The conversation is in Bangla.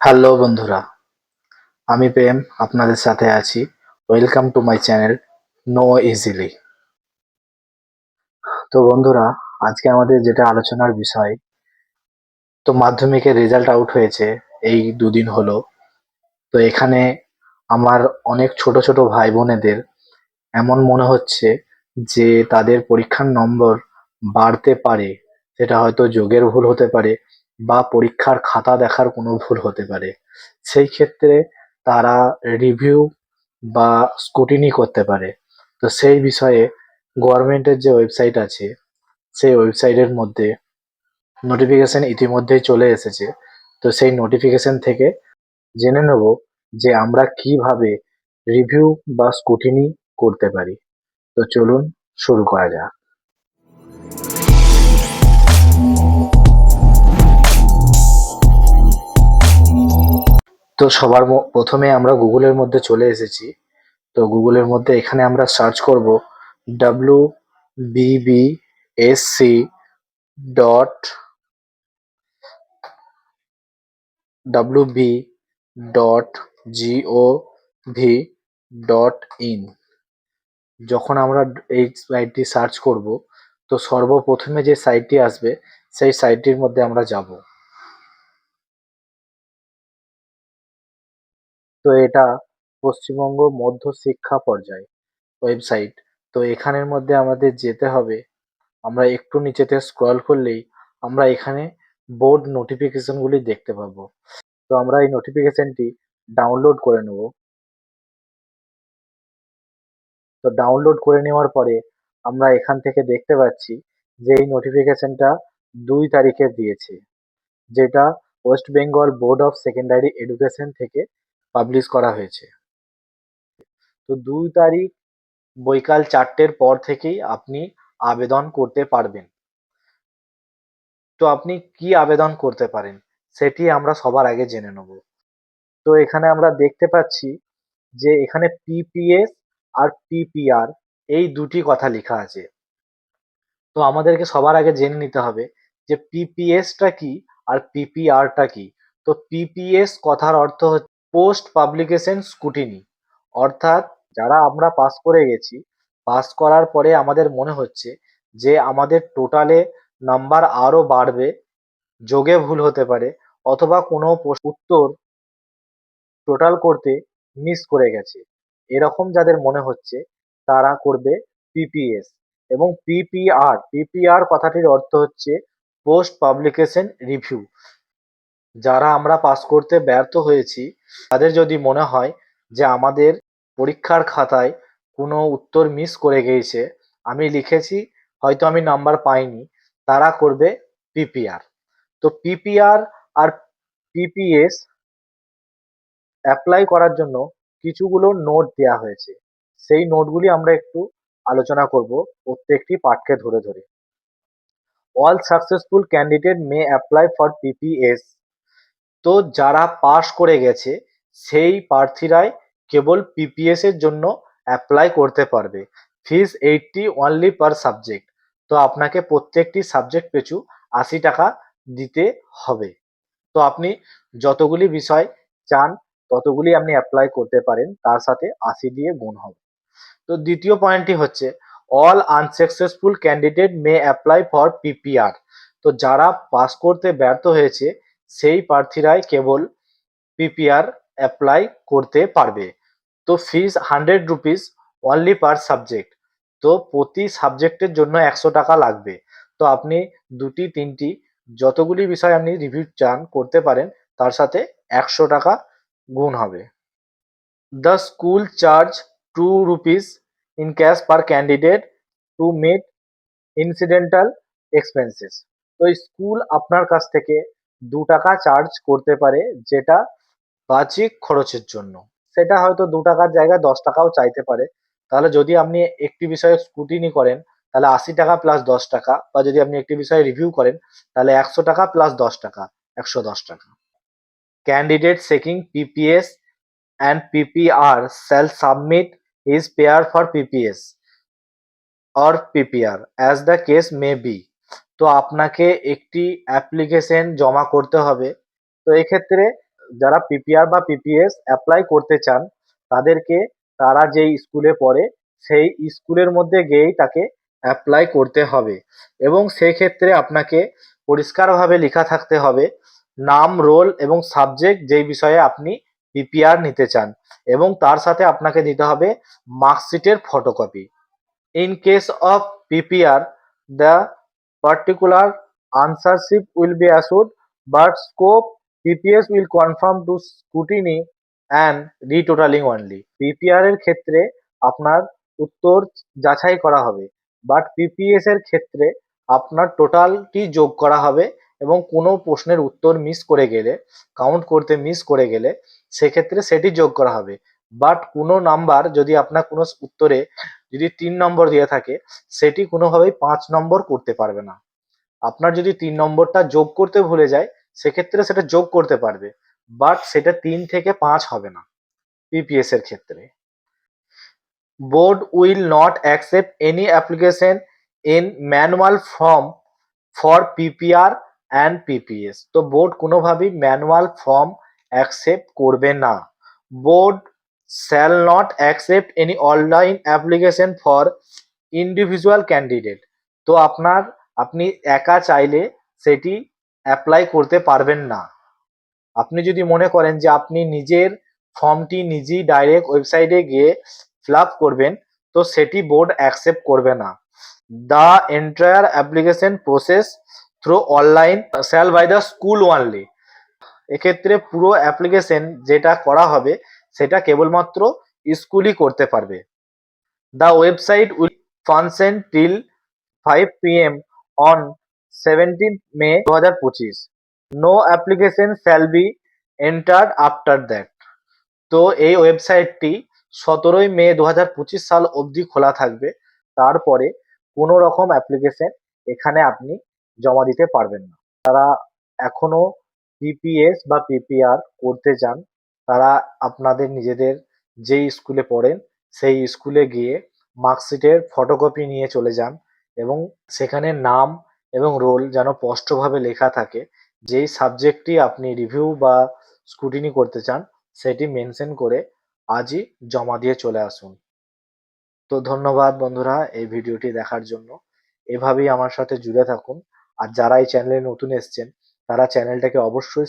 হ্যালো বন্ধুরা, আমি প্রেম, আপনাদের সাথে আছি। Welcome to my channel know easily তো বন্ধুরা, আজকে আমাদের যেটা আলোচনার বিষয়, তো মাধ্যমিকের রেজাল্ট আউট হয়েছে, এই দুদিন হলো। তো এখানে আমার অনেক ছোট ছোট ভাই বোনেদের এমন মনে হচ্ছে যে তাদের পরীক্ষার নম্বর বাড়তে পারে, সেটা হয়তো যোগের ভুল হতে পারে বা পরীক্ষার খাতা দেখার কোনো ভুল হতে পারে। সেই ক্ষেত্রে তারা রিভিউ বা স্কুটিনি করতে পারে। তো সেই বিষয়ে গভর্নমেন্টের যে ওয়েবসাইট আছে, সেই ওয়েবসাইটের মধ্যে নোটিফিকেশন ইতিমধ্যেই চলে এসেছে। তো সেই নোটিফিকেশন থেকে জেনে নেব যে আমরা কীভাবে রিভিউ বা স্কুটিনি করতে পারি। তো চলুন শুরু করা যাক। তো সবার প্রথমে আমরা গুগলের মধ্যে চলে এসেছি। তো গুগলের মধ্যে এখানে আমরা সার্চ করব W BB S C dot W B dot GO V dot IN যখন আমরা এই সাইটটি সার্চ করব, তো সর্বপ্রথমে যে সাইটটি আসবে, সেই সাইটটির মধ্যে আমরা যাব। তো এটা পশ্চিমবঙ্গ মধ্য শিক্ষা পর্যায় ওয়েবসাইট তো এখানের মধ্যে আমাদের যেতে হবে। আমরা একটু নিচেতে স্ক্রল করলেই আমরা এখানে বোর্ড নোটিফিকেশনগুলি দেখতে পাবো। তো আমরা এই নোটিফিকেশনটি ডাউনলোড করে নেব। তো ডাউনলোড করে নেওয়ার পরে আমরা এখান থেকে দেখতে পাচ্ছি যে এই নোটিফিকেশনটা দুই তারিখে দিয়েছে, যেটা West Bengal Board of Secondary Education থেকে পাবলিশ করা হয়েছে। তো দুই তারিখ বৈকাল চারটের পর থেকেই আপনি আবেদন করতে পারবেন। তো আপনি কি আবেদন করতে পারেন সেটি আমরা সবার আগে জেনে নেব। তো এখানে আমরা দেখতে পাচ্ছি যে এখানে পিপিএস আর পিপিআর এই দুটি কথা লেখা আছে। তো আমাদেরকে সবার আগে জেনে নিতে হবে যে পিপিএসটা কি আর পিপিআরটা কি। তো পিপিএস কথার অর্থ হচ্ছে পোস্ট পাবলিকেশন স্কুটিনি অর্থাৎ যারা আমরা পাস করে গেছি পাস করার পরে আমাদের মনে হচ্ছে যে আমাদের টোটালে নাম্বার আরও বাড়বে, যোগে ভুল হতে পারে, অথবা কোনো উত্তর টোটাল করতে মিস করে গেছে। এরকম যাদের মনে হচ্ছে, তারা করবে পিপিএস এবং পিপিআর পিপিআর কথাটির অর্থ হচ্ছে পোস্ট পাবলিকেশন রিভিউ যারা আমরা পাস করতে ব্যর্থ হয়েছি, তাদের যদি মনে হয় যে আমাদের পরীক্ষার খাতায় কোনো উত্তর মিস করে গিয়েছে, আমি লিখেছি, হয়তো আমি নাম্বার পাইনি, তারা করবে পিপিআর তো পিপিআর আর পিপিএস অ্যাপ্লাই করার জন্য কিছুগুলো নোট দেওয়া হয়েছে। সেই নোটগুলি আমরা একটু আলোচনা করব প্রত্যেকটি পাঠকে ধরে ধরে। All successful candidate may apply for PPS তো যারা পাশ করে গেছে, সেই প্রার্থীরাই কেবল পিপিএস এর জন্য অ্যাপ্লাই করতে পারবে। Fees eighty only per subject তো আপনাকে প্রত্যেকটি সাবজেক্ট পিছু আশি টাকা দিতে হবে। তো আপনি যতগুলি বিষয় চান, ততগুলি আপনি অ্যাপ্লাই করতে পারেন, তার সাথে আশি দিয়ে গুণ হবে। তো দ্বিতীয় পয়েন্টটি হচ্ছে all unsuccessful candidate may apply for PPR তো যারা পাস করতে ব্যর্থ হয়েছে সেই প্রার্থীরাই কেবল পিপিআর অ্যাপ্লাই করতে পারবে। তো fees hundred rupees only per subject তো প্রতি সাবজেক্টের জন্য একশো টাকা লাগবে। তো আপনি দুটি, তিনটি, যতগুলি বিষয় আপনি রিভিউ চান করতে পারেন, তার সাথে একশো টাকা গুণ হবে। The school charge two rupees in cash per candidate to meet incidental expenses তো স্কুল আপনার কাছ থেকে দু টাকা চার্জ করতে পারে যেটা বাহ্যিক খরচের জন্য। সেটা হয়তো দু টাকার জায়গায় দশ টাকাও চাইতে পারে। তাহলে যদি আপনি একটি বিষয়ে স্কুটিনি করেন, তাহলে আশি টাকা প্লাস দশ টাকা বা যদি আপনি একটি বিষয়ে রিভিউ করেন, তাহলে একশো টাকা প্লাস দশ টাকা, একশো দশ টাকা। Candidate seeking PPS and PPR shall submit his pair for PPS or PPR as the case may be তো আপনাকে একটি অ্যাপ্লিকেশন জমা করতে হবে। তো এক্ষেত্রে যারা পিপিআর বা পিপিএস অ্যাপ্লাই করতে চান, তাদেরকে তারা যেই স্কুলে পড়ে, সেই স্কুলের মধ্যে গিয়েই তাকে অ্যাপ্লাই করতে হবে। এবং সেক্ষেত্রে আপনাকে পরিষ্কারভাবে লেখা থাকতে হবে নাম রোল এবং সাবজেক্ট যেই বিষয়ে আপনি পিপিআর নিতে চান। এবং তার সাথে আপনাকে দিতে হবে মার্কশিটের photocopy in case of PPR the particular answership will be assured, but scope PPS will confirm to scrutiny and retotaling only. PPR এর ক্ষেত্রে আপনার উত্তর যাচাই করা হবে বাট পিপিএস এর ক্ষেত্রে আপনার টোটালটি যোগ করা হবে এবং কোনো প্রশ্নের উত্তর মিস করে গেলে কাউন্ট করতে মিস করে গেলে সেক্ষেত্রে সেটি যোগ করা হবে বাট কোনো নাম্বার যদি আপনার কোনো উত্তরে যদি তিন নম্বর দিয়ে থাকে, সেটি কোনোভাবেই পাঁচ নম্বর করতে পারবে না। আপনার যদি তিন নম্বরটা যোগ করতে ভুলে যায়, সেক্ষেত্রে সেটা যোগ করতে পারবে। বাট সেটা তিন থেকে পাঁচ হবে না পিপিএস এর ক্ষেত্রে। Board will not accept any application in manual form for PPR and PPS তো বোর্ড কোনোভাবেই ম্যানুয়াল ফর্ম অ্যাকসেপ্ট করবে না। Board shall not accept any online application for individual candidate. তো আপনার, আপনি একা চাইলে সেটি অ্যাপ্লাই করতে পারবেন না। আপনি যদি মনে করেন যে আপনি নিজের ফর্মটি নিজেই ডাইরেক্ট ওয়েবসাইটে গিয়ে ফিল আপ করবেন, তো সেটি বোর্ড অ্যাকসেপ্ট করবে না। The entire application process through online shall by the school only এক্ষেত্রে পুরো অ্যাপ্লিকেশন যেটা করা হবে সেটা কেবলমাত্র স্কুলই করতে পারবে। The website will function till five P M on seventeen May দু হাজার পঁচিশ no application shall be enter after that তো এই ওয়েবসাইটটি সতেরোই মে দু হাজার পঁচিশ সাল অবধি খোলা থাকবে। তারপরে কোনো রকম অ্যাপ্লিকেশন এখানে আপনি জমা দিতে পারবেন না। তারা এখনও পিপিএস বা পিপিআর করতে চান তারা আপনাদের নিজেদের যেই স্কুলে পড়েন, সেই স্কুলে গিয়ে মার্কশিটের ফটোকপি নিয়ে চলে যান এবং সেখানে নাম এবং রোল যেন স্পষ্টভাবে লেখা থাকে। যেই সাবজেক্টটি আপনি রিভিউ বা স্কুটিনি করতে চান, সেটি মেনশন করে আজই জমা দিয়ে চলে আসুন। তো ধন্যবাদ বন্ধুরা এই ভিডিওটি দেখার জন্য। এভাবেই আমার সাথে জুড়ে থাকুন। আর যারা এই চ্যানেলে নতুন এসছেন, তারা চ্যানেলটাকে অবশ্যই